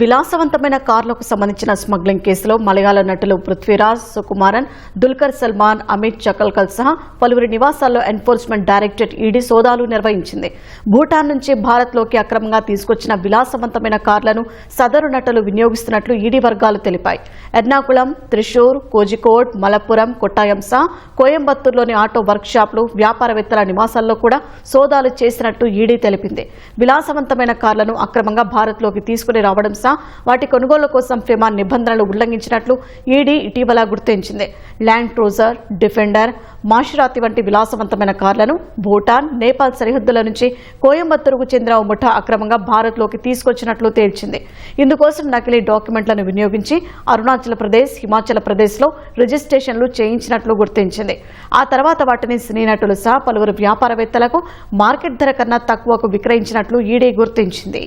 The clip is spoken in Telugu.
విలాసవంతమైన కార్లకు సంబంధించిన స్మగ్లింగ్ కేసులో మలయాళ నటులు పృథ్వీరాజ్ సుకుమారన్ దుల్కర్ సల్మాన్ అమిత్ చకల్కల్ సహా పలువురి నివాసాల్లో ఎన్ఫోర్స్మెంట్ డైరెక్టరేట్ ఈడీ సోదాలు నిర్వహించింది. భూటాన్ నుంచి భారత్లోకి అక్రమంగా తీసుకొచ్చిన విలాసవంతమైన కార్లను సదరు నటులు వినియోగిస్తున్నట్లు ఈడీ వర్గాలు తెలిపాయి. ఎర్నాకుళం త్రిశూర్ కోజికోడ్ మలప్పురం కొట్టాయం సహా కోయంబత్తూరులోని ఆటో వర్క్షాప్లు వ్యాపారవేత్తల నివాసాల్లో కూడా సోదాలు చేసినట్టు ఈడీ తెలిపింది. విలాసవంతమైన కార్లను అక్రమంగా భారత్లోకి తీసుకుని రావడం సహా వాటి కొనుగోలు కోసం ఫిమా నిబంధనలు ఉల్లంఘించినట్లు ఈడీ ఇటీవల గుర్తించింది. ల్యాండ్ క్రూజర్ డిఫెండర్ మాషురాతి వంటి విలాసవంతమైన కార్లను భూటాన్ నేపాల్ సరిహద్దుల నుంచి కోయంబత్తూరుకు చెందిన ఓ ముఠా అక్రమంగా భారత్లోకి తీసుకొచ్చినట్లు తేల్చింది. ఇందుకోసం నకిలీ డాక్యుమెంట్లను వినియోగించి అరుణాచల్ ప్రదేశ్ హిమాచల్ ప్రదేశ్లో రిజిస్ట్రేషన్లు చేయించినట్లు గుర్తించింది. ఆ తర్వాత వాటిని సినీ నటులు సహా పలువురు వ్యాపారవేత్తలకు మార్కెట్ ధర కన్నా తక్కువకు విక్రయించినట్లు ఈడీ గుర్తించింది.